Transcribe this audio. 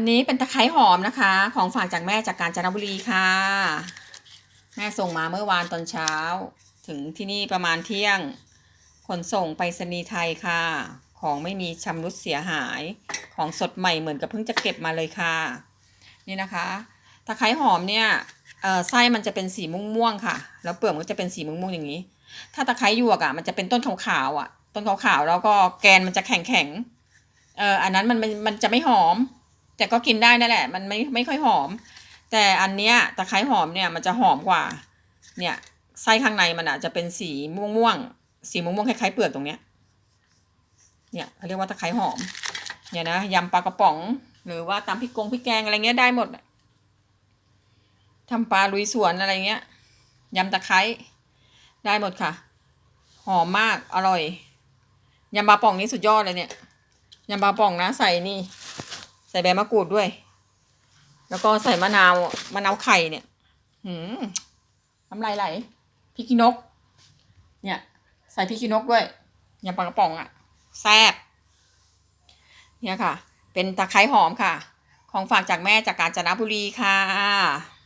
อันนี้เป็นตะไคร้หอมนะคะ ของฝากจากแม่จากกาญจนบุรีค่ะ แม่ส่งมาเมื่อวานตอนเช้า ถึงที่นี่ประมาณเที่ยง ขนส่งไปรษณีไทยค่ะ ของไม่มีชำรุดเสียหาย ของสดใหม่เหมือนกับเพิ่งจะเก็บมาเลยค่ะ นี่นะคะ ตะไคร้หอมเนี่ยไส้มันจะเป็นสีม่วงๆค่ะ แล้วเปลือกมันจะเป็นสีม่วงๆอย่างนี้ ถ้าตะไคร้หยวกอะมันจะเป็นต้นขาวๆอะ ต้นขาวๆแล้วก็แกนมันจะแข็งๆเอออันนั้นมันมันจะไม่หอม แต่ก็กินได้นั่นแหละ มันไม่ไม่ค่อยหอม แต่อันเนี้ยตะไคร้หอมเนี่ยมันจะหอมกว่า เนี่ยไส้ข้างในมันอะจะเป็นสีม่วงม่วงสีม่วงม่วงคล้ายๆเปลือกตรงเนี้ย เนี่ยเขาเรียกว่าตะไคร้หอม เนี่ยนะยำปลากระป๋อง หรือว่าตำพริกกงพริกแกงอะไรเงี้ยได้หมดทำปลาลุยสวนอะไรเงี้ยยำตะไคร้ได้หมดค่ะ หอมมากอร่อยยำปลาป่องนี้สุดยอดเลยเนี่ยยำปลาป่องนะใส่นี่ ใส่ใบมะกรูดด้วย แล้วก็ใส่มะนาวมะนาวไข่เนี่ย หืมน้ำลายไหลพริกขี้นก เนี่ย ใส่พริกขี้นกด้วยยำปลากระป๋องอะแซ่บเนี่ยค่ะ เป็นตะไคร้หอมค่ะ ของฝากจากแม่จากกาญจนบุรีค่ะ